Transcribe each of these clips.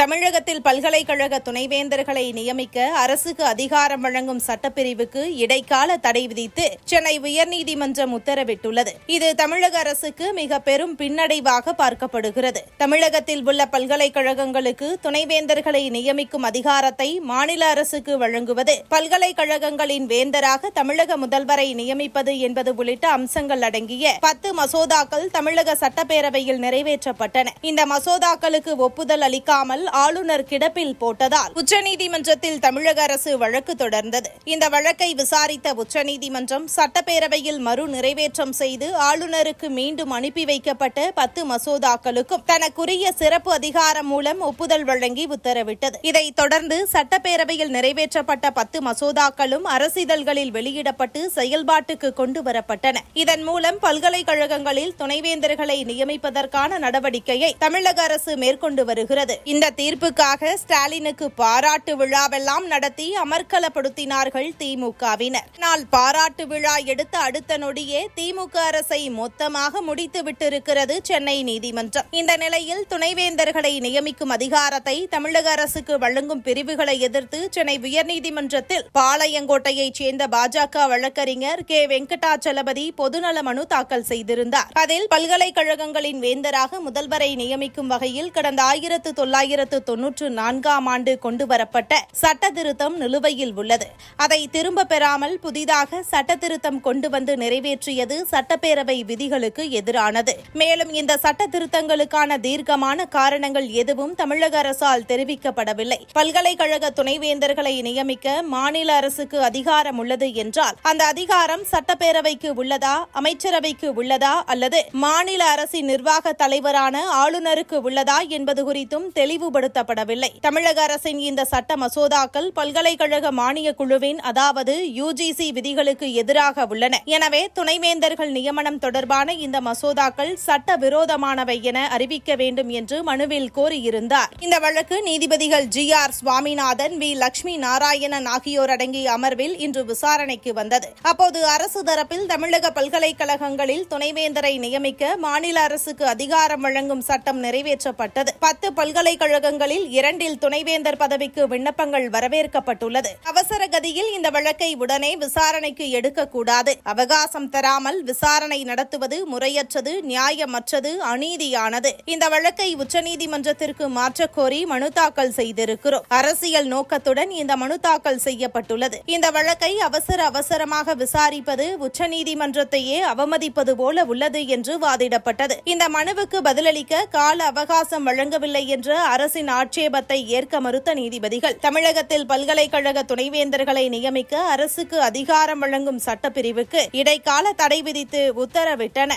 தமிழகத்தில் பல்கலைக்கழக துணைவேந்தர்களை நியமிக்க அரசுக்கு அதிகாரம் வழங்கும் சட்டப்பிரிவுக்கு இடைக்கால தடை விதித்து சென்னை உயர்நீதிமன்றம் உத்தரவிட்டுள்ளது. இது தமிழக அரசுக்கு மிக பெரும் பின்னடைவாக பார்க்கப்படுகிறது. தமிழகத்தில் உள்ள பல்கலைக்கழகங்களுக்கு துணைவேந்தர்களை நியமிக்கும் அதிகாரத்தை மாநில அரசுக்கு வழங்குவது பல்கலைக்கழகங்களின் வேந்தராக தமிழக முதல்வரை நியமிப்பது என்பது உள்ளிட்ட அம்சங்கள் அடங்கிய பத்து மசோதாக்கள் தமிழக சட்டப்பேரவையில் நிறைவேற்றப்பட்டன. இந்த மசோதாக்களுக்கு ஒப்புதல் அளிக்காமல் ஆளுநர் கிடப்பில் போட்டதால் உச்சநீதிமன்றத்தில் தமிழக அரசு வழக்கு தொடர்ந்தது. இந்த வழக்கை விசாரித்த உச்சநீதிமன்றம் சட்டப்பேரவையில் மறு நிறைவேற்றம் செய்து ஆளுநருக்கு மீண்டும் அனுப்பி வைக்கப்பட்ட பத்து மசோதாக்களுக்கும் தனக்குரிய சிறப்பு அதிகாரம் மூலம் ஒப்புதல் வழங்கி உத்தரவிட்டது. இதைத் தொடர்ந்து சட்டப்பேரவையில் நிறைவேற்றப்பட்ட பத்து மசோதாக்களும் அரசிதழ்களில் வெளியிடப்பட்டு செயல்பாட்டுக்கு கொண்டு வரப்பட்டன இதன் மூலம் பல்கலைக்கழகங்களில் துணைவேந்தர்களை நியமிப்பதற்கான நடவடிக்கையை தமிழக அரசு மேற்கொண்டு வருகிறது. இந்த தீர்ப்புக்காக ஸ்டாலினுக்கு பாராட்டு விழாவெல்லாம் நடத்தி அமர்க்கலப்படுத்தினார்கள் திமுகவினர். ஆனால் பாராட்டு விழா எடுத்த அடுத்த நொடியே திமுக அரசை மொத்தமாக முடித்து விட்டிருக்கிறது சென்னை நீதிமன்றம். இந்த நிலையில் துணைவேந்தர்களை நியமிக்கும் அதிகாரத்தை தமிழக அரசுக்கு வழங்கும் பிரிவுகளை எதிர்த்து சென்னை உயர்நீதிமன்றத்தில் பாளையங்கோட்டையைச் சேர்ந்த பாஜக வழக்கறிஞர் கே. வெங்கடாச்சலபதி பொதுநல மனு தாக்கல் செய்திருந்தார். அதில் பல்கலைக்கழகங்களின் வேந்தராக முதல்வரை நியமிக்கும் வகையில் கடந்த ஆயிரத்து தொள்ளாயிரத்து தொள்ளாயிரத்து தொன்னூற்று நான்காம் ஆண்டு கொண்டுவரப்பட்ட சட்ட திருத்தம் நிலுவையில் உள்ளது. அதை திரும்ப பெறாமல் புதிதாக சட்ட திருத்தம் கொண்டு வந்து நிறைவேற்றியது சட்டப்பேரவை விதிகளுக்கு எதிரானது. மேலும் இந்த சட்ட திருத்தங்களுக்கான தீர்க்கமான காரணங்கள் எதுவும் தமிழக அரசால் தெரிவிக்கப்படவில்லை. பல்கலைக்கழக துணைவேந்தர்களை நியமிக்க மாநில அரசுக்கு அதிகாரம் உள்ளது என்றால் அந்த அதிகாரம் சட்டப்பேரவைக்கு உள்ளதா அமைச்சரவைக்கு உள்ளதா அல்லது மாநில அரசின் நிர்வாக தலைவரான ஆளுநருக்கு உள்ளதா என்பது குறித்தும் தெளிவுபடுத்த தெளிவுபடுத்தப்படவில்லை தமிழக அரசின் இந்த சட்ட மசோதாக்கள் பல்கலைக்கழக மானிய குழுவின் அதாவது யுஜிசி விதிகளுக்கு எதிராக உள்ளன. எனவே துணைவேந்தர்கள் நியமனம் தொடர்பான இந்த மசோதாக்கள் சட்ட விரோதமானவை என அறிவிக்க வேண்டும் என்று மனுவில் கோரியிருந்தார். இந்த வழக்கு நீதிபதிகள் G R Swaminathan V Lakshmi Narayanan ஆகியோர் அடங்கிய அமர்வில் இன்று விசாரணைக்கு வந்தது. அப்போது அரசு தரப்பில் தமிழக பல்கலைக்கழகங்களில் துணைவேந்தரை நியமிக்க மாநில அரசுக்கு அதிகாரம் வழங்கும் சட்டம் நிறைவேற்றப்பட்டது. பத்து பல்கலைக்கழக பல்கலைக்கழகங்களில் இரண்டில் துணைவேந்தர் பதவிக்கு விண்ணப்பங்கள் வரவேற்கப்பட்டுள்ளது. அவசர கதியில் இந்த வழக்கை உடனே விசாரணைக்கு எடுக்கக்கூடாது. அவகாசம் தராமல் விசாரணை நடத்துவது முறையற்றது நியாயமற்றது அநீதியானது. இந்த வழக்கை உச்சநீதிமன்றத்திற்கு மாற்றக்கோரி மனு தாக்கல் செய்திருக்கிறோம். அரசியல் நோக்கத்துடன் இந்த மனு தாக்கல் செய்யப்பட்டுள்ளது. இந்த வழக்கை அவசர அவசரமாக விசாரிப்பது உச்சநீதிமன்றத்தையே அவமதிப்பது போல உள்ளது என்று வாதிடப்பட்டது. இந்த மனுவுக்கு பதிலளிக்க கால அவகாசம் வழங்கவில்லை என்ற அரசு அரசின் ஆட்சேபத்தை ஏற்க மறுத்த நீதிபதிகள். தமிழகத்தில் பல்கலைக்கழக துணைவேந்தர்களை நியமிக்க அரசுக்கு அதிகாரம் வழங்கும் சட்டப்பிரிவுக்கு இடைக்கால தடை விதித்து உத்தரவிட்டன.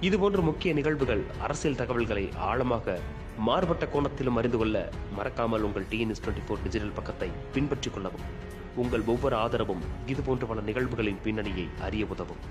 இதுபோன்ற முக்கிய நிகழ்வுகள் அரசியல் தகவல்களை ஆழமாக மாறுபட்ட கோணத்திலும் அறிந்து கொள்ள மறக்காமல் உங்கள் டிஎன்எஸ் டுவெண்ட்டி ஃபோர் டிஜிட்டல் பக்கத்தை பின்பற்றிக் கொள்ளவும். உங்கள் ஒவ்வொரு ஆதரவும் இதுபோன்ற பல நிகழ்வுகளின் பின்னணியை அறிய உதவும்.